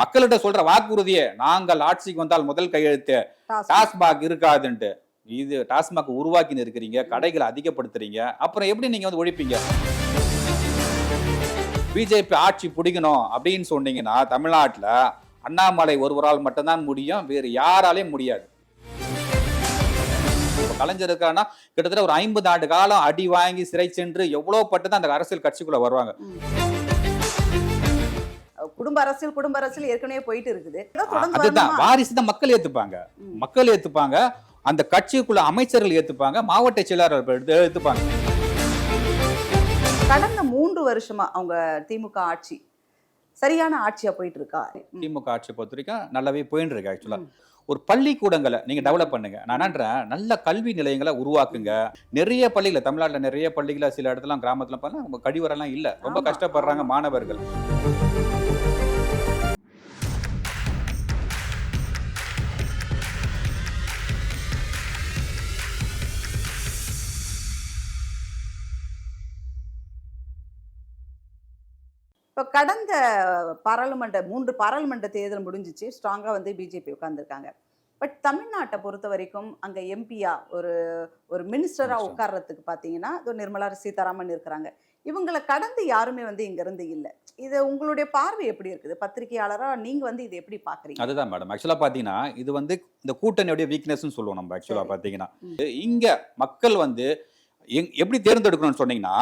மக்கள்கிட்ட சொல்ற வாக்குறுதியே நாங்கள் ஆட்சிக்கு வந்தால் முதல் கையெழுத்து டாஸ்மாக். இருக்காதுன்ட்டு. இது டாஸ்மாக் உருவாக்கின்னு இருக்கிறீங்க கடைகளை அதிகப்படுத்துறீங்க. அப்புறம் எப்படி நீங்க வந்து ஒழிப்பீங்க? பிஜேபி ஆட்சி பிடிக்கணும் அப்படின்னு சொன்னீங்கன்னா தமிழ்நாட்டுல அண்ணாமலை ஒருவரால் மட்டும்தான் முடியும் வேறு யாராலையும் முடியாது. கலைஞர் இருக்காருன்னா கிட்டத்தட்ட ஒரு ஐம்பது ஆண்டு காலம் அடி வாங்கி சிறை சென்று எவ்வளவு பட்டு தான் அந்த அரசியல் கட்சிக்குள்ள வருவாங்க. குடும்ப அரசியல் குடும்ப அரசியல் ஏற்கனவே போயிட்டு இருக்குது. அதுதான்? வாரிசு தான் மக்கள் ஏத்துப்பாங்க. மக்கள் ஏத்துப்பாங்க. அந்த கட்சிக்குள்ள அமைச்சர்கள் ஏத்துப்பாங்க. மாவட்ட எடுத்து- ஏத்துப்பாங்க கடந்த மூன்று வருஷமா அவங்க திமுக ஆட்சி சரியான ஆட்சியா போயிட்டு இருக்கா. திமுக ஆட்சியை பொறுத்த வரைக்கும் நல்லாவே போயின்னு இருக்கு ஆக்சுவலா ஒரு பள்ளிக்கூடங்களை நீங்க டெவலப் பண்ணுங்க. நான் என்னன்றேன் நல்ல கல்வி நிலையங்களை உருவாக்குங்க. நிறைய பள்ளிகளை தமிழ்நாட்டுல நிறைய பள்ளிகளை சில இடத்துல கிராமத்துல பார்த்தா கழிவறைலாம் இல்ல. ரொம்ப கஷ்டப்படுறாங்க. மாணவர்கள். கடந்த பாராளுமன்ற மூன்று பாராளுமன்ற தேர்தல் முடிஞ்சிச்சு ஸ்ட்ராங்கா வந்து பிஜேபி உட்கார்ந்துருக்காங்க பட் தமிழ்நாட்டை பொறுத்த வரைக்கும் அங்க எம்பியா ஒரு ஒரு மினிஸ்டரா Minister. உட்கார்றதுக்கு பார்த்தீங்கன்னா நிர்மலா சீதாராமன் இருக்கிறாங்க இவங்களை கடந்து யாருமே வந்து இங்க இருந்து இல்ல இது உங்களுடைய பார்வை எப்படி இருக்குது பத்திரிகையாளரா நீங்க வந்து இதை எப்படி பாக்குறீங்க அதுதான் மேடம் ஆக்சுவலா பாத்தீங்கன்னா இது வந்து இந்த கூட்டணியோட வீக்னஸ்னு சொல்லுவோம் நம்ம ஆக்சுவலா சரி. பாத்தீங்கன்னா ம். இங்க மக்கள் வந்து எங்- எப்படி தேர்ந்தெடுக்கணும்னு சொன்னீங்கன்னா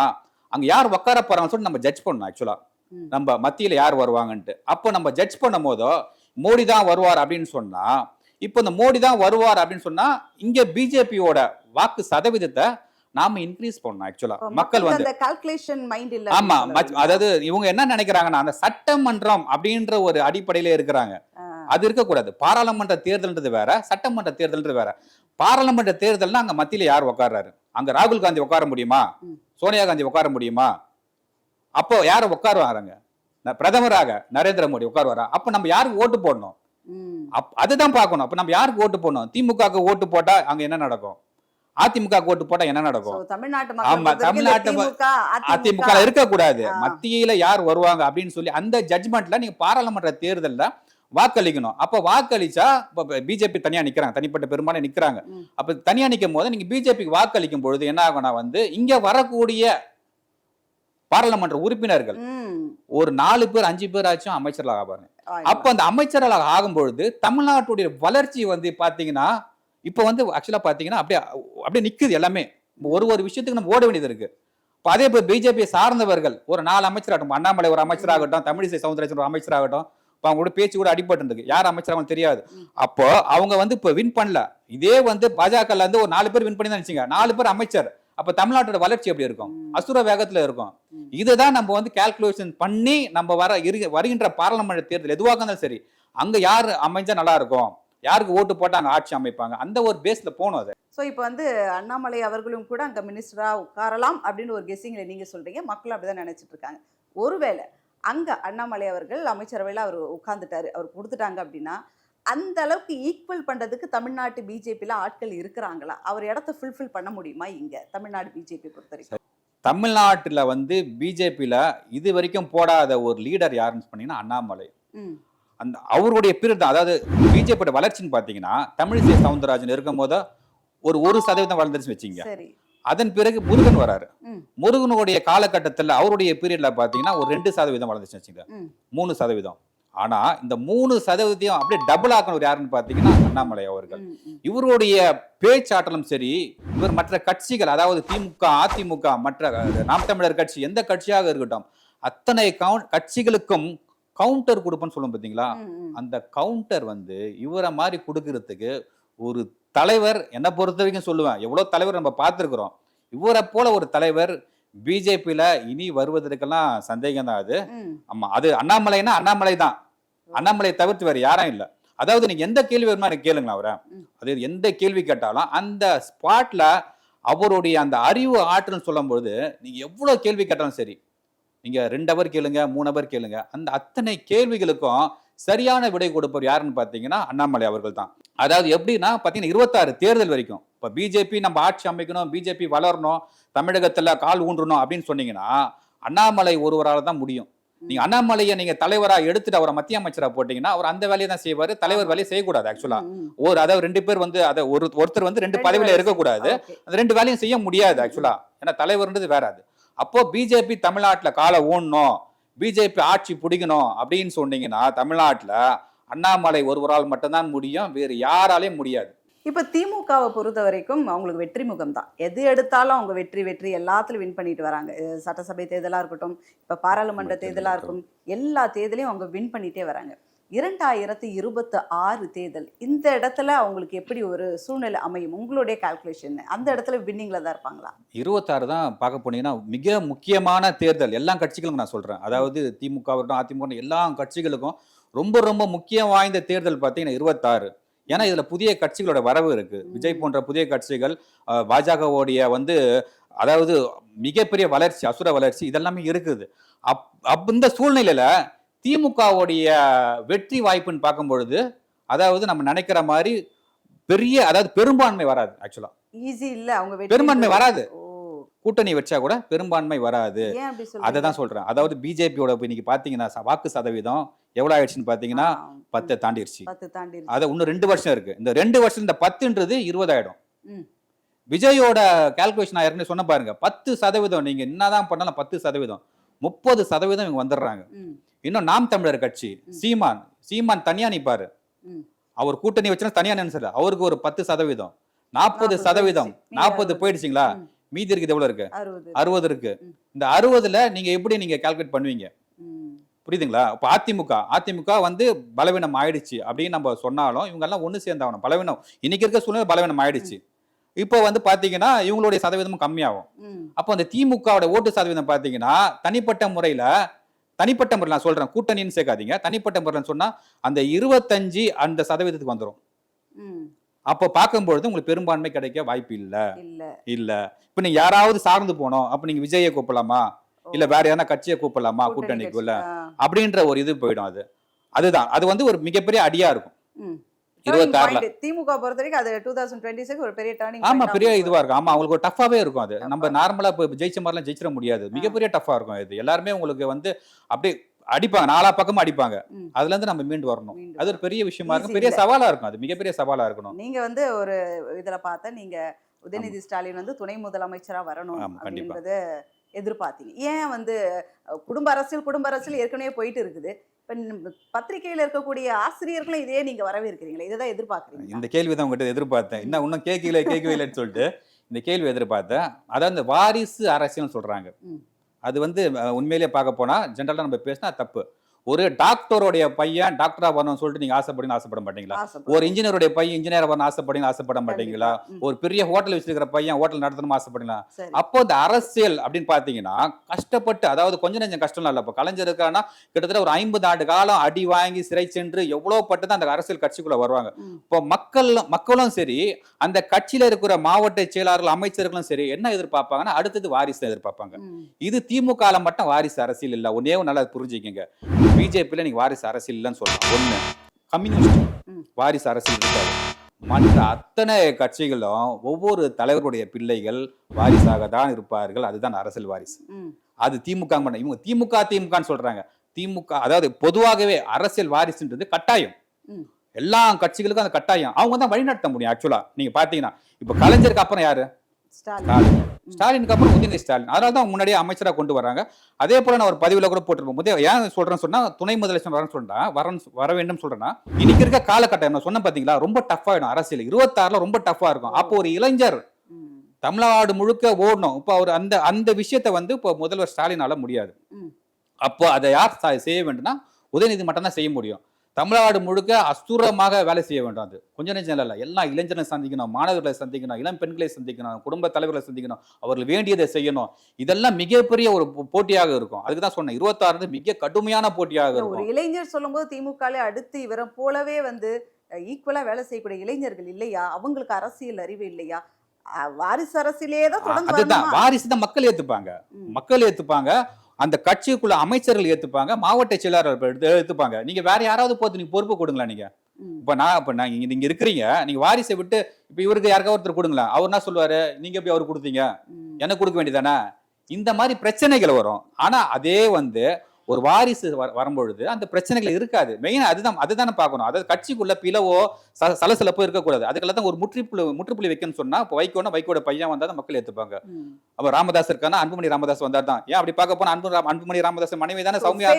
அங்க யார் உட்கார போறாங்கன்னு சொல்லி நம்ம ஜட்ஜ் பண்ணணும் ஆக்சுவலா ம். நம்ம மத்தியில யார் வருவாங்கன்ட்டு. அப்போ நம்ம ஜட்ஜ் பண்ணும் போதோ மோடி தான் வருவார் அப்படின்னு சொன்னா இப்போ இந்த மோடி தான் வருவார் அப்படின்னு சொன்னா இங்க பிஜேபியோட வாக்கு சதவீதத்தை நாம இன்க்ரீஸ் பண்ணணும் ஆக்சுவலா மக்கள் வந்து கால்குலேஷன் மைண்ட் இல்ல ஆமா அதாவது இவங்க என்ன நினைக்கிறாங்கன்னா அந்த சட்டமன்றம் அப்படின்ற ஒரு அடிப்படையில இருக்கிறாங்க? அது இருக்கக்கூடாது. பாராளுமன்ற தேர்தல்ன்றது வேற சட்டமன்ற தேர்தல்ன்றது வேற. பாராளுமன்ற தேர்தல்னா அங்க மத்தியில யார் உட்கார்றாரு அங்க ராகுல் காந்தி உட்கார முடியுமா. சோனியா காந்தி உட்கார முடியுமா? அப்போ யார் உட்காருவாங்க பிரதமராக நரேந்திர மோடி உட்காருவாரா? அப்ப நம்ம யாருக்கு ஓட்டு போடணும். அப் அதுதான் பார்க்கணும். அப்ப நம்ம யாருக்கு ஓட்டு போடணும்? திமுகவுக்கு ஓட்டு போட்டா அங்க என்ன நடக்கும்? அதிமுக ஓட்டு போட்டா என்ன நடக்கும்? ஆமா, தமிழ்நாட்டு அதிமுக. இருக்கக்கூடாது. மத்தியில யார் வருவாங்க அப்படின்னு சொல்லி அந்த ஜட்ஜ்மெண்ட்ல நீங்க பாராளுமன்ற தேர்தல்ல வாக்களிக்கணும். அப்ப வாக்களிச்சா பிஜேபி தனியா நிக்கிறாங்க. தனிப்பட்ட பெரும்பாலும் நிக்கிறாங்க. அப்ப தனியா நிக்கும் போது நீங்க பிஜேபிக்கு வாக்களிக்கும் பொழுது என்ன ஆகும்னா வந்து இங்க வரக்கூடிய பாராளுமன்ற உறுப்பினர்கள். ஒரு நாலு பேர் அஞ்சு பேர் ஆச்சும் அமைச்சர்களாக ஆமா. அப்ப அந்த அமைச்சர்களாக ஆகும் பொழுது தமிழ்நாட்டுடைய வளர்ச்சி வந்து பாத்தீங்கன்னா இப்ப வந்து ஆக்சுவலா பாத்தீங்கன்னா அப்படியே அப்படியே நிக்குது எல்லாமே. ஒரு ஒரு விஷயத்துக்கு நம்ம ஓட வேண்டியது இருக்கு. இப்ப அதே இப்போ பிஜேபி சார்ந்தவர்கள் ஒரு நாலு அமைச்சராகட்டும் அண்ணாமலை ஒரு அமைச்சராகட்டும் தமிழிசை சவுந்தரராஜன் ஒரு அமைச்சராகட்டும் இப்போ அவங்களோட பேச்சு கூட அடிபட்டு இருக்கு யார் அமைச்சராக தெரியாது. அப்போ அவங்க வந்து இப்போ வின் பண்ணல. இதே வந்து பாஜகல இருந்து ஒரு நாலு பேர் வின் பண்ணி தான் நினைச்சீங்க நாலு பேர் அமைச்சர். அப்ப தமிழ்நாட்டோட வளர்ச்சி எப்படி இருக்கும். அசுர வேகத்துல இருக்கும். இதுதான் நம்ம வந்து கால்குலேஷன் பண்ணி நம்ம வர வருகின்ற பாராளுமன்ற தேர்தல் எதுவாக இருந்தாலும் சரி அங்க யார் அமைஞ்சா நல்லா இருக்கும்? யாருக்கு ஓட்டு போட்டா அங்க ஆட்சி அமைப்பாங்க? அந்த ஒரு பேஸ்ல போகணும் அது. ஸோ இப்போ வந்து அண்ணாமலை அவர்களும் கூட அங்கே மினிஸ்டரா உட்காரலாம் அப்படின்னு ஒரு கெஸ்ஸிங்ல நீங்க சொல்றீங்க. மக்கள் அப்படிதான் நினைச்சிட்டு இருக்காங்க. ஒருவேளை அங்க அண்ணாமலை அவர்கள் அமைச்சரவையில் அவர் உட்கார்ந்துட்டாரு அவர் கொடுத்துட்டாங்க அப்படின்னா அந்த அளவுக்கு ஈக்குவல் பண்றதுக்கு தமிழ்நாட்டு பிஜேபியில் ஆட்கள் இருக்கிறாங்களா? அவர் இடத்த ஃபுல்ஃபில் பண்ண முடியுமா இங்க தமிழ்நாடு பிஜேபி பொறுத்த வரைக்கும் தமிழ்நாட்டுல வந்து பிஜேபியில இது வரைக்கும் போடாத ஒரு லீடர் யாருன்னு சொன்னீங்கன்னா அண்ணாமலை. அந்த அவருடைய பீரியட் தான் அதாவது பிஜேபியோட வளர்ச்சின்னு பாத்தீங்கன்னா தமிழிசை சவுந்தரராஜன் இருக்கும் போது ஒரு ஒரு சதவீதம் வளர்ந்துருச்சு வச்சுங்க அதன் பிறகு முருகன் வராரு. முருகனுடைய காலகட்டத்துல அவருடைய பீரியட்ல பாத்தீங்கன்னா ஒரு ரெண்டு சதவீதம் வளர்ந்துச்சு வச்சுங்க மூணு சதவீதம். ஆனா இந்த மூணு சதவீதம் அப்படியே டபுள் ஆக்கணும் யாருன்னு பாத்தீங்கன்னா அண்ணாமலை அவர்கள். இவருடைய பேச்சாற்றலும் சரி இவர் மற்ற கட்சிகள் அதாவது திமுக அதிமுக மற்ற நாம் தமிழர் கட்சி எந்த கட்சியாக இருக்கட்டும் அத்தனை கவுன் கட்சிகளுக்கும் கவுண்டர் கொடுப்பேன்னு சொல்லும் ம். அந்த கவுண்டர் வந்து இவரை மாதிரி கொடுக்கறதுக்கு ஒரு தலைவர் என்னை பொறுத்த வரைக்கும் சொல்லுவேன் எவ்வளவு தலைவர் நம்ம பார்த்துருக்குறோம் இவரை போல ஒரு தலைவர் பிஜேபியில இனி வருவதற்கெல்லாம் சந்தேகம் தான் அது ம். ஆமா அது அண்ணாமலைனா அண்ணாமலை தான் அண்ணாமலை தவிர்த்து வேற யாரும் இல்ல. அதாவது நீங்க எந்த கேள்வி வருமா எனக்கு கேளுங்களா அவரை. அது எந்த கேள்வி கேட்டாலும் அந்த ஸ்பாட்ல அவருடைய அந்த அறிவு ஆற்றல்னு சொல்லும்போது நீங்க எவ்வளவு கேள்வி கேட்டாலும் சரி நீங்க ரெண்டு அவர் கேளுங்க மூணு அவர் கேளுங்க அந்த அத்தனை கேள்விகளுக்கும் சரியான விடை கொடுப்பவர் யாருன்னு பாத்தீங்கன்னா அண்ணாமலை அவர்கள் தான். அதாவது எப்படின்னா பாத்தீங்கன்னா இருபத்தாறு தேர்தல் வரைக்கும். இப்ப பிஜேபி நம்ம ஆட்சி அமைக்கணும் பிஜேபி வளரணும் தமிழகத்துல கால் ஊன்றணும் அப்படின்னு சொன்னீங்கன்னா அண்ணாமலை ஒருவரால தான் முடியும். நீங்க அண்ணாமலையை நீங்க தலைவரா எடுத்துட்டு அவரை மத்திய அமைச்சரா போட்டீங்கன்னா அவர் அந்த வேலையை தான் செய்வாரு தலைவர். வேலையை செய்யக்கூடாது ஆக்சுவலா. ஒரு அதாவது ரெண்டு பேர் வந்து அதை ஒரு ஒருத்தர் வந்து ரெண்டு பதவியில இருக்கக்கூடாது. அந்த ரெண்டு வேலையும் செய்ய முடியாது ஆக்சுவலா ஏன்னா தலைவர்ன்றது வேற அது அப்போ பிஜேபி தமிழ்நாட்டுல காலை ஊனணும் பிஜேபி ஆட்சி பிடிக்கணும் அப்படின்னு சொன்னீங்கன்னா தமிழ்நாட்டுல அண்ணாமலை ஒருவரால் மட்டும்தான் முடியும் வேறு யாராலையும் முடியாது இப்ப திமுகவை பொறுத்த வரைக்கும் அவங்களுக்கு வெற்றி முகம் தான் எது எடுத்தாலும் அவங்க வெற்றி வெற்றி எல்லாத்துலயும் வின் பண்ணிட்டு வராங்க. சட்டசபை தேர்தலா இருக்கட்டும் இப்ப பாராளுமன்ற தேர்தலா இருக்கும் எல்லா தேர்தலையும் அவங்க வின் பண்ணிட்டே வராங்க. இரண்டாயிரத்தி இருபத்தி ஆறு தேர்தல் இந்த இடத்துல அவங்களுக்கு எப்படி ஒரு சூழ்நிலை அமையும்? உங்களுடைய கால்குலேஷன் அந்த இடத்துல வின்னிங்ல தான் இருப்பாங்களா? இருபத்தாறு தான் பார்க்க போனீங்கன்னா மிக முக்கியமான தேர்தல். எல்லா கட்சிகளுக்கும் நான் சொல்றேன். அதாவது திமுக இருக்கட்டும் அதிமுக எல்லா கட்சிகளுக்கும் ரொம்ப ரொம்ப முக்கியம் வாய்ந்த தேர்தல் பார்த்தீங்கன்னா இருபத்தாறு. ஏன்னா இதுல புதிய கட்சிகளோட வரவு இருக்கு. விஜய் போன்ற புதிய கட்சிகள் பாஜகவோடைய வந்து அதாவது மிகப்பெரிய வளர்ச்சி அசுர வளர்ச்சி இதெல்லாமே இருக்குது. அப் அப் இந்த சூழ்நிலையில திமுகவுடைய வெற்றி வாய்ப்புன்னு பார்க்கும் பொழுது அதாவது நம்ம நினைக்கிற மாதிரி பெரிய அதாவது பெரும்பான்மை வராது ஆக்சுவலா ஈஸி இல்ல அவங்க பெரும்பான்மை வராது. கூட்டணி வச்சா கூட பெரும்பான்மை வராது. அதை தான் சொல்றேன். அதாவது பிஜேபியோட இன்னைக்கு பாத்தீங்கன்னா வாக்கு சதவீதம் எவ்வளவு ஆயிடுச்சுன்னு பாத்தீங்கன்னா பத்தை தாண்டிடுச்சு அதை இன்னும் ரெண்டு வருஷம் இருக்கு. இந்த ரெண்டு வருஷம் இந்த பத்துன்றது இருபதாயிடும். விஜயோட கால்குலேஷன் ஏற்கனவே சொன்ன பாருங்க. பத்து சதவீதம் நீங்க என்னதான் பண்ணாலும் பத்து சதவீதம். முப்பது சதவீதம் இவங்க வந்துடுறாங்க. இன்னும் நாம் தமிழர் கட்சி சீமான் சீமான் தனியா நிப்பாரு. அவர் கூட்டணி வச்சுனா தனியா நினைச்சாரு அவருக்கு ஒரு பத்து சதவீதம். நாற்பது 40 சதவீதம். நாற்பது போயிடுச்சுங்களா. மீதி இருக்குது எவ்வளவு இருக்கு? அறுபது. இருக்கு. இந்த அறுபதுல நீங்க எப்படி நீங்க கால்குலேட் பண்ணுவீங்க? புரியுதுங்களா? இப்போ அதிமுக அதிமுக வந்து பலவீனம் ஆயிடுச்சு அப்படின்னு நம்ம சொன்னாலும் இவங்க எல்லாம் ஒண்ணு சேர்ந்தாகணும் பலவீனம். இன்னைக்கு இருக்க சூழ்நிலை பலவீனம் ஆயிடுச்சு. இப்போ வந்து பாத்தீங்கன்னா இவங்களுடைய சதவீதமும் கம்மியாகும். அப்போ அந்த திமுகவோட ஓட்டு சதவீதம் பாத்தீங்கன்னா தனிப்பட்ட முறையில தனிப்பட்ட முறையில் நான் சொல்றேன் கூட்டணின்னு சேர்க்காதீங்க. தனிப்பட்ட முறையில் சொன்னா அந்த இருபத்தஞ்சு அந்த சதவீதத்துக்கு வந்துரும். ம். அப்போ பார்க்கும்பொழுது உங்களுக்கு பெரும்பான்மை கிடைக்க வாய்ப்பு இல்ல. இல்ல. இப்போ நீங்க யாராவது சார்ந்து போனோம் அப்ப நீங்க விஜயை கூப்பிடலாமா? இல்ல வேற எதனா கட்சியை கூப்பிடலாமா? கூட்டணி கூட்டணிக்குள்ள அப்படின்ற ஒரு இது போயிடும் அது. அதுதான். அது வந்து ஒரு மிகப்பெரிய அடியா இருக்கும். இருபத்தாறுல. திமுக பொறுத்த வரைக்கும் அது டூ தௌசண்ட் டுவெண்ட்டி ஒரு பெரிய டேர்னிங் ஆமா பெரிய இதுவா இருக்கும். ஆமா அவங்களுக்கு ஒரு டஃப்பாவே இருக்கும் அது. நம்ம நார்மலா இப்போ ஜெயிச்ச மாதிரிலாம் ஜெயிச்சிட முடியாது. மிகப்பெரிய டஃப்பா இருக்கும் இது. எல்லாருமே உங்களுக்கு வந்து அப்படியே அடிப்பாங்க. நாலா பக்கமும் அடிப்பாங்க. அதுல இருந்து நம்ம மீண்டு வரணும். அது ஒரு பெரிய விஷயமா இருக்கும். பெரிய. சவாலா இருக்கும். அது மிகப்பெரிய சவாலா இருக்கணும். நீங்க வந்து ஒரு இதுல பார்த்தா நீங்க உதயநிதி ஸ்டாலின் வந்து துணை முதலமைச்சரா வரணும். அப்படின்றத எதிர்பார்த்தீங்க. ஏன் வந்து குடும்ப அரசியல் குடும்ப அரசியல் ஏற்கனவே போயிட்டு இருக்குது. இப்ப பத்திரிகையில இருக்கக்கூடிய ஆசிரியர்களும் இதே நீங்க வரவேற்கிறீங்களா. இதை தான் எதிர்பார்க்குறீங்க இந்த கேள்வி தான் உங்ககிட்ட எதிர்பார்த்தேன். இன்னும் இன்னும் கேட்கல கேட்கவே இல்லைன்னு சொல்லிட்டு இந்த கேள்வி எதிர்பார்த்தேன். அதாவது இந்த வாரிசு அரசியல்னு சொல்றாங்க. அது வந்து உண்மையிலேயே பார்க்க போனால் ஜென்ரலாக நம்ம பேசினா தப்பு. ஒரு டாக்டருடைய பையன் டாக்டரா வரணும்னு சொல்லிட்டு நீங்க ஆசைப்படுங்க ஆசைப்பட மாட்டீங்களா? ஒரு இன்ஜினியருடைய பையன் இன்ஜினியர் வரணும் ஆசைப்படுங்க ஆசைப்பட மாட்டீங்களா? ஒரு பெரிய ஹோட்டல் வச்சிருக்கிற பையன் ஹோட்டல் நடத்தணும் ஆசைப்படுங்களா? அப்போ இந்த அரசியல் அப்படின்னு பாத்தீங்கன்னா கஷ்டப்பட்டு அதாவது கொஞ்சம் நெஞ்சம் கஷ்டம் இல்ல இப்போ கலைஞர் இருக்கான்னா கிட்டத்தட்ட ஒரு ஐம்பது ஆண்டு காலம் அடி வாங்கி சிறை சென்று எவ்வளவு பட்டு தான் அந்த அரசியல் கட்சிக்குள்ள வருவாங்க. இப்போ மக்கள் மக்களும் சரி அந்த கட்சியில இருக்கிற மாவட்ட செயலாளர்கள் அமைச்சர்களும் சரி என்ன எதிர்பார்ப்பாங்கன்னா அடுத்தது வாரிசு எதிர்பார்ப்பாங்க. இது திமுக மட்டும் வாரிசு அரசியல் இல்ல. ஒன்னே நல்லா புரிஞ்சுக்கங்க. பிஜேபியில நீங்க வாரிசு அரசியல் இல்லைன்னு சொல்றேன் ஒண்ணு கம்யூனிஸ்ட். வாரிசு அரசியல் இருக்காது. மற்ற அத்தனை கட்சிகளும் ஒவ்வொரு தலைவருடைய பிள்ளைகள் வாரிசாக தான் இருப்பார்கள். அதுதான் அரசியல் வாரிசு. அது திமுக பண்ண இவங்க திமுக திமுகன்னு சொல்றாங்க. திமுக அதாவது பொதுவாகவே அரசியல் வாரிசுன்றது கட்டாயம். எல்லா கட்சிகளுக்கும் அந்த கட்டாயம். அவங்க தான் வழிநடத்த முடியும் ஆக்சுவலா நீங்க பாத்தீங்கன்னா இப்ப கலைஞருக்கு அப்புறம் யாரு? ஸ்டாலின். ஸ்டாலினுக்கு அப்புறம் உதயநிதி ஸ்டாலின். அதனால தான் முன்னாடியே அமைச்சரா கொண்டு வராங்க. அதே போல நான் ஒரு பதிவுல கூட போட்டிருப்போம் முதல் ஏன் சொல்றேன்னு சொன்னா துணை முதலமைச்சர் வரேன்னு சொல்றா வரன்னு வர வேண்டும் சொல்றேன்னா இன்னைக்கு இருக்க காலகட்டம் நான் சொன்ன பாத்தீங்களா? ரொம்ப டஃப் ஆயிடும் அரசியல். இருபத்தாறுல ரொம்ப டஃப்பா இருக்கும். அப்போ ஒரு இளைஞர் தமிழ்நாடு முழுக்க ஓடணும். இப்போ அவர் அந்த அந்த விஷயத்தை வந்து இப்போ முதல்வர் ஸ்டாலினால முடியாது. அப்போ அதை யார் செய்ய வேண்டும்னா உதயநிதி மட்டும் தான் செய்ய முடியும். தமிழ்நாடு முழுக்க அஸ்தூரமாக வேலை செய்ய வேண்டும் அது. கொஞ்ச நெஞ்சம் இல்லை எல்லா இளைஞர்களை சந்திக்கணும் மாணவர்களை சந்திக்கணும் இளம் பெண்களை சந்திக்கணும் குடும்ப தலைவர்களை சந்திக்கணும். அவர்கள் வேண்டியதை செய்யணும். இதெல்லாம் மிகப்பெரிய ஒரு போட்டியாக இருக்கும். அதுக்கு தான் சொன்னேன். இருபத்தாறு மிக கடுமையான போட்டியாக ஒரு இருக்கும். இளைஞர் சொல்லும்போது திமுகலே அடுத்து இவரை போலவே வந்து ஈக்குவலா வேலை செய்யக்கூடிய இளைஞர்கள் இல்லையா? அவங்களுக்கு அரசியல் அறிவு இல்லையா? வாரிசு அரசியலே தான் அதுதான்? வாரிசு தான் மக்கள் ஏத்துப்பாங்க. மக்கள் ஏத்துப்பாங்க. அந்த கட்சிக்குள்ள அமைச்சர்கள் ஏத்துப்பாங்க மாவட்ட செயலாளர்கள் எடுத்து- ஏத்துப்பாங்க நீங்க வேற யாராவது போத்து நீங்க பொறுப்பு கொடுங்களா நீங்க? இப்ப நான் இப்ப நான் இங்க நீங்க இருக்கிறீங்க நீங்க வாரிசை விட்டு இப்ப இவருக்கு யாருக்கா ஒருத்தர் கொடுங்களேன் அவர் என்ன சொல்லுவாரு? நீங்க எப்படி அவர் கொடுத்தீங்க. எனக்கு கொடுக்க வேண்டியதானே இந்த மாதிரி பிரச்சனைகள் வரும். ஆனா அதே வந்து ஒரு வாரிசு வரும்பொழுது அந்த பிரச்சனைகள் இருக்காது. மெயினா அதுதான் அதுதானே பார்க்கணும். அதாவது கட்சிக்குள்ள பிளவோ சலசலப்போ இருக்கக்கூடாது. அதுக்கெல்லாம் தான் ஒரு முற்றுப்புள்ளி முற்றுப்புள்ளி வைக்கணும்னு சொன்னா இப்போ வைக்கோனா வைக்கோட பையன் வந்தா தான் மக்கள் ஏத்துப்பாங்க. ம். அப்ப ராமதாஸ் இருக்கானா அன்புமணி ராமதாஸ் வந்தார் தான். ஏன் அப்படி பார்க்க போனா அன்பு அன்புமணி ராமதாஸ் மனைவி தானே சௌமியா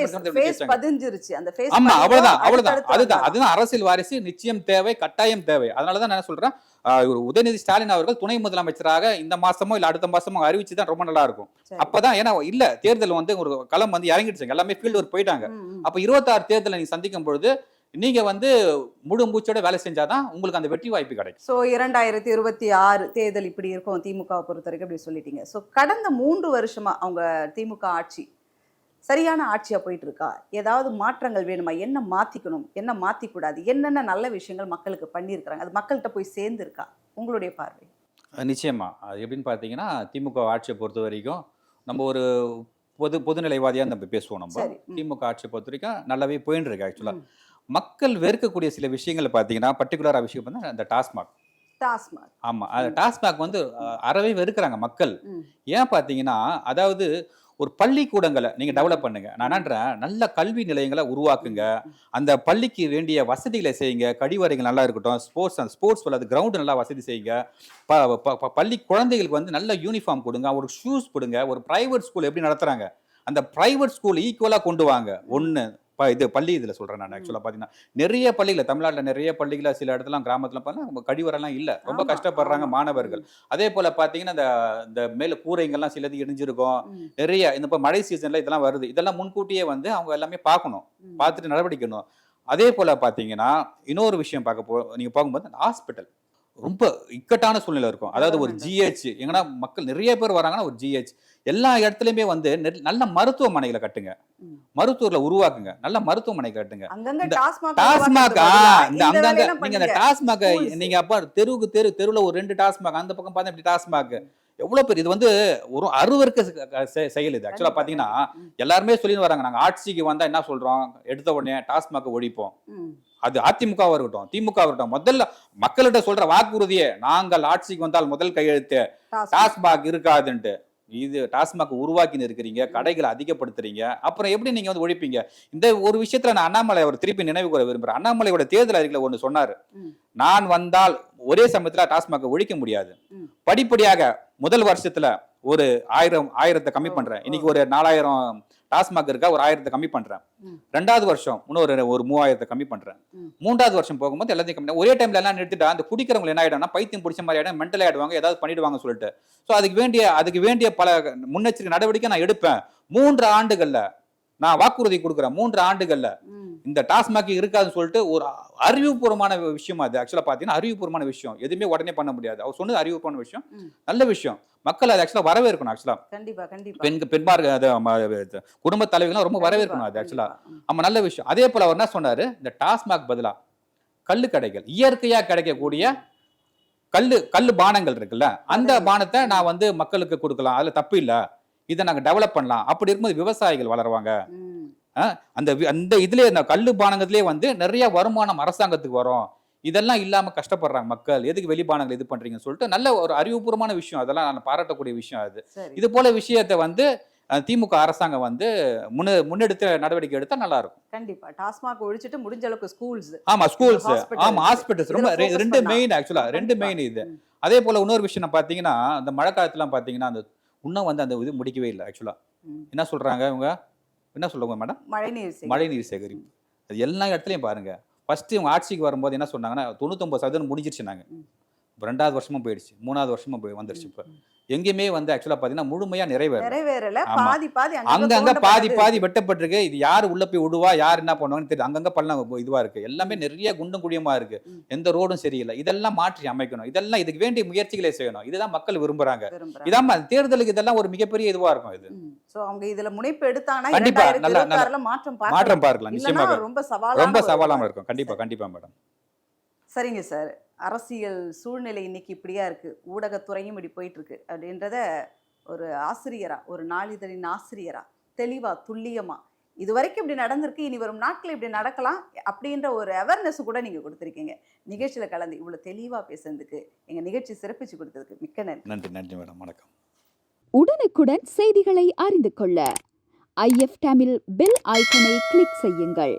ஆமா அவ்வளவுதான் அவ்வளவுதான் அதுதான். அதுதான் அரசியல் வாரிசு நிச்சயம் தேவை கட்டாயம் தேவை. அதனாலதான் நான் சொல்றேன் உதயநிதி ஸ்டாலின் அவர்கள் துணை முதலமைச்சராக இந்த மாசமோ இல்ல அடுத்த மாசமோ அறிவிச்சு தான் ரொம்ப நல்லா இருக்கும். அப்பதான் ஏன்னா இல்ல தேர்தல் வந்து ஒரு களம் வந்து இறங்கிடுச்சு எல்லாமே ஃபீல்டு ஒர்க் போயிட்டாங்க. அப்ப இருபத்தாறு தேர்தலை நீங்க சந்திக்கும் பொழுது நீங்க வந்து முழு மூச்சோட வேலை செஞ்சாதான் உங்களுக்கு அந்த வெற்றி வாய்ப்பு கிடைக்கும். ஸோ இரண்டாயிரத்தி இருபத்தி ஆறு தேர்தல் இப்படி இருக்கும் திமுகவை பொறுத்த வரைக்கும் அப்படி சொல்லிட்டீங்க. ஸோ கடந்த மூன்று வருஷமா அவங்க திமுக ஆட்சி சரியான ஆட்சியா போயிட்டு இருக்கா ஏதாவது மாற்றங்கள் வேணுமா? என்ன மாத்திக்கணும்? என்ன மாத்திக்கூடாது? என்னென்ன நல்ல விஷயங்கள் மக்களுக்கு பண்ணியிருக்கிறாங்க? அது மக்கள்கிட்ட போய் சேர்ந்துருக்கா? உங்களுடைய பார்வை. நிச்சயமா. அது எப்படின்னு பார்த்தீங்கன்னா திமுக ஆட்சியை பொறுத்த வரைக்கும் நம்ம ஒரு பொது பொதுநிலைவாதியாக நம்ம பேசுவோம் நம்ம. திமுக ஆட்சியை பொறுத்த வரைக்கும் நல்லாவே போயின்னு இருக்கு ஆக்சுவலாக. மக்கள் வெறுக்கக்கூடிய சில விஷயங்கள் பார்த்தீங்கன்னா பர்டிகுலராக விஷயம் பார்த்தா அந்த டாஸ்மாக். டாஸ்மாக். ஆமாம் டாஸ்மாக் வந்து அறவே வெறுக்கிறாங்க மக்கள். ஏன் பார்த்தீங்கன்னா அதாவது ஒரு பள்ளிக்கூடங்களை நீங்கள் டெவலப் பண்ணுங்க. நான் என்னன்றேன் நல்ல கல்வி நிலையங்களை உருவாக்குங்க. அந்த பள்ளிக்கு வேண்டிய வசதிகளை செய்யுங்க. கழிவறைகள் நல்லா இருக்கட்டும். ஸ்போர்ட்ஸ் ஸ்போர்ட்ஸ் அது கிரவுண்டு நல்லா வசதி செய்யுங்க. ப ப- ப- பள்ளி குழந்தைகளுக்கு வந்து நல்ல யூனிஃபார்ம் கொடுங்க. ஒரு ஷூஸ் கொடுங்க ஒரு ப்ரைவேட் ஸ்கூல் எப்படி நடத்துகிறாங்க அந்த ப்ரைவேட் ஸ்கூல் ஈக்குவலாக கொண்டு வாங்க. ஒன்று இது பள்ளி இதில் சொல்கிறேன் நான் ஆக்சுவலாக பார்த்தீங்கன்னா நிறைய பள்ளிகள் தமிழ்நாட்டில் நிறைய பள்ளிகளை சில இடத்துல கிராமத்தில் பார்த்தா கழிவறைலாம் இல்லை. ரொம்ப கஷ்டப்படுறாங்க. மாணவர்கள். அதே போல் பார்த்தீங்கன்னா இந்த இந்த மேலே கூரைங்கெல்லாம் சிலது இடிஞ்சிருக்கும். நிறைய இந்த இப்போ மழை சீசன்ல இதெல்லாம் வருது. இதெல்லாம் முன்கூட்டியே வந்து அவங்க எல்லாமே பார்க்கணும். பார்த்துட்டு நடவடிக்கணும் அதே போல பார்த்தீங்கன்னா இன்னொரு விஷயம் பார்க்க போ நீங்க போகும்போது அந்த ஹாஸ்பிட்டல் ரொம்ப இக்கட்டான சூழ்நிலை இருக்கும் அதாவது ஒரு. ஜிஹெச் எங்கன்னா மக்கள் நிறைய பேர் வராங்கன்னா ஒரு ஜிஹெச் எல்லா இடத்துலயுமே வந்து நல்ல மருத்துவமனைகளை கட்டுங்க ம். மருத்துவர்களை உருவாக்குங்க நல்ல மருத்துவமனை கட்டுங்க டாஸ்மாக் இந்த அங்கங்க நீங்க பண்ணுங்க. டாஸ்மாக். நீங்க அப்ப தெருவுக்கு தெரு தெருவுல ஒரு ரெண்டு டாஸ்மாக் அந்த பக்கம் பார்த்தா இப்படி டாஸ்மாக் எவ்வளவு பேர் இது வந்து ஒரு அருவருக்க செயல் இது ஆக்சுவலா பாத்தீங்கன்னா. எல்லாருமே சொல்லிட்டு வராங்க நாங்க ஆட்சிக்கு வந்தா என்ன சொல்றோம் எடுத்த உடனே டாஸ்மாக் ஒழிப்போம். அது அதிமுகவா இருக்கட்டும் திமுக இருக்கட்டும் முதல்ல மக்கள்கிட்ட சொல்ற வாக்குறுதியே நாங்கள் ஆட்சிக்கு வந்தால் முதல் கையெழுத்து டாஸ்மாக். இருக்காதுன்ட்டு. இது டாஸ்மாக் உருவாக்கின்னு இருக்கிறீங்க கடைகளை அதிகப்படுத்துறீங்க. அப்புறம் எப்படி நீங்க வந்து ஒழிப்பீங்க? இந்த ஒரு விஷயத்துல நான் அண்ணாமலை அவர் திருப்பி நினைவு கூற விரும்புறேன். அண்ணாமலையோட தேர்தல் அறிக்கையில ஒண்ணு சொன்னாரு. நான் வந்தால் ஒரே சமயத்துல டாஸ்மாக் ஒழிக்க முடியாது. படிப்படியாக முதல் வருஷத்துல ஒரு ஆயிரம் ஆயிரத்தை கம்மி பண்றேன். இன்னைக்கு ஒரு நாலாயிரம் டாஸ்மாக் இருக்கா ஒரு ஆயிரத்தை கம்மி பண்றேன். ரெண்டாவது வருஷம் இன்னொரு ஒரு மூவாயிரத்தை கம்மி பண்றேன். மூன்றாவது வருஷம் போகும்போது எல்லாத்தையும் கம்மி ஒரே டைம்ல எல்லாம் நிறுத்திட்டா அந்த குடிக்கிறவங்க என்ன ஆயிடும்னா பைத்தியம் பிடிச்ச மாதிரி ஆயிடும் மென்டல் ஆயிடுவாங்க ஏதாவது பண்ணிடுவாங்க சொல்லிட்டு. ஸோ அதுக்கு வேண்டிய அதுக்கு வேண்டிய பல முன்னெச்சரிக்கை நடவடிக்கை நான் எடுப்பேன். மூன்று ஆண்டுகள்ல நான் வாக்குறுதி கொடுக்குறேன் மூன்று ஆண்டுகள்ல. இந்த டாஸ்மாக் இருக்காதுன்னு சொல்லிட்டு ஒரு அறிவுபூர்வமான விஷயம் அது ஆக்சுவலா பாத்தீங்கன்னா அறிவுபூர்வமான விஷயம். எதுவுமே உடனே பண்ண முடியாது. அவர் சொன்னது அறிவுபூர்வமான விஷயம். நல்ல விஷயம். மக்கள் அது ஆக்சுவலா வரவேற்கணும் ஆக்சுவலா கண்டிப்பா கண்டிப்பா. பெண் பெண்பார்க்க அது குடும்ப தலைவர்கள் ரொம்ப வரவேற்கணும் அது ஆக்சுவலா ஆமா நல்ல விஷயம். அதே போல அவர் என்ன சொன்னாரு? இந்த டாஸ்மாக் பதிலா கள்ளு கடைகள் இயற்கையா கிடைக்கக்கூடிய கல்லு கல்லு பானங்கள் இருக்குல்ல அந்த. பானத்தை நான் வந்து மக்களுக்கு கொடுக்கலாம். அதுல தப்பு இல்ல. இதை நாங்க டெவலப் பண்ணலாம். அப்படி இருக்கும்போது விவசாயிகள் வளருவாங்க. அந்த அந்த இதுலயே இந்த கல்லு பானங்கத்திலே வந்து நிறைய வருமானம் அரசாங்கத்துக்கு வரும். இதெல்லாம் இல்லாம கஷ்டப்படுறாங்க மக்கள். எதுக்கு வெளி பானங்கள் இது பண்றீங்கன்னு சொல்லிட்டு நல்ல ஒரு அறிவுபூர்வமான விஷயம். அதெல்லாம் நான் பாராட்டக்கூடிய விஷயம் அது. இது போல விஷயத்தை வந்து திமுக அரசாங்கம் வந்து முன்ன முன்னெடுத்த நடவடிக்கை எடுத்தா நல்லா இருக்கும் கண்டிப்பா. டாஸ்மாக் ஒழிச்சிட்டு முடிஞ்ச அளவுக்கு ஸ்கூல்ஸ் ஆமா ஸ்கூல்ஸ். ஆமா ஹாஸ்பிட்டல்ஸ் ரொம்ப ரெண்டு. மெயின் ஆக்சுவலா ரெண்டு. மெயின் இது. அதே போல இன்னொரு விஷயம் நான் பாத்தீங்கன்னா அந்த மழை காலத்துல பாத்தீங்கன்னா அந்த இன்னும் வந்து அந்த இது முடிக்கவே இல்லை ஆக்சுவலா என்ன சொல்றாங்க இவங்க? என்ன சொல்லுவாங்க மேடம்? மழைநீர். மழை நீர் சேகரிப்பு. அது எல்லா இடத்துலையும் பாருங்க. ஃபஸ்ட்டு இவங்க ஆட்சிக்கு வரும்போது என்ன சொன்னாங்கன்னா தொண்ணூத்தொம்பது சதவீதம் முடிஞ்சிருச்சு நாங்கள் இப்ப ரெண்டாவது வருஷமும் போயிடுச்சு. மூணாவது வருஷமும் போய் வந்துருச்சு இப்போ. எங்கேயுமே வந்து ஆக்சுவலா பாத்தீங்கன்னா முழுமையா நிறைவேறல. நிறைவேறல. பாதி பாதி அங்கங்க பாதி. பாதி வெட்டப்பட்டிருக்கு. இது யார் உள்ள போய் விடுவா யார் என்ன பண்ணுவாங்கன்னு தெரியும் அங்கங்க பள்ளம் இதுவா இருக்கு. எல்லாமே நிறைய குண்டும் குழியுமா இருக்கு. ம். எந்த ரோடும் சரியில்லை. இதெல்லாம் மாற்றி அமைக்கணும். இதெல்லாம் இதுக்கு வேண்டிய முயற்சிகளை செய்யணும். இதுதான் மக்கள் விரும்புறாங்க. விரும்புறாங்க. இதாம தேர்தலுக்கு இதெல்லாம் ஒரு மிகப்பெரிய இதுவா இருக்கும் இது. சோ அவங்க இதுல முனைப்பு எடுத்தாங்கன்னா கண்டிப்பா, இரண்டாயிரத்தி நல்லா- மாற்றம். மாற்றம் பார்க்கலாம் நிச்சயமாக. ரொம்ப சவாலான ரொம்ப சவாலாம இருக்கும். கண்டிப்பா கண்டிப்பா மேடம். சரிங்க சார். அரசியல் சூழ்நிலை இன்னைக்கு இப்படியா இருக்கு? ஊடகத்துறையும் இப்படி போயிட்டு இருக்கு அப்படின்றத ஒரு ஆசிரியரா ஒரு நாளிதழின் ஆசிரியரா தெளிவா துல்லியமா இது வரைக்கும் இப்படி நடந்திருக்கு இனி வரும் நாட்கள் இப்படி நடக்கலாம் அப்படின்ற ஒரு அவேர்னஸ் கூட நீங்க கொடுத்துருக்கீங்க. நிகழ்ச்சியில கலந்து இவ்வளவு தெளிவா பேசுனதுக்கு எங்க நிகழ்ச்சி சிறப்பிச்சு கொடுத்ததுக்கு மிக்க நன்றி. நன்றி நன்றி மேடம். வணக்கம். உடனுக்குடன் செய்திகளை அறிந்து கொள்ள ஐஎஃப் தமிழ் பெல் ஐக்கனை கிளிக் செய்யுங்கள்.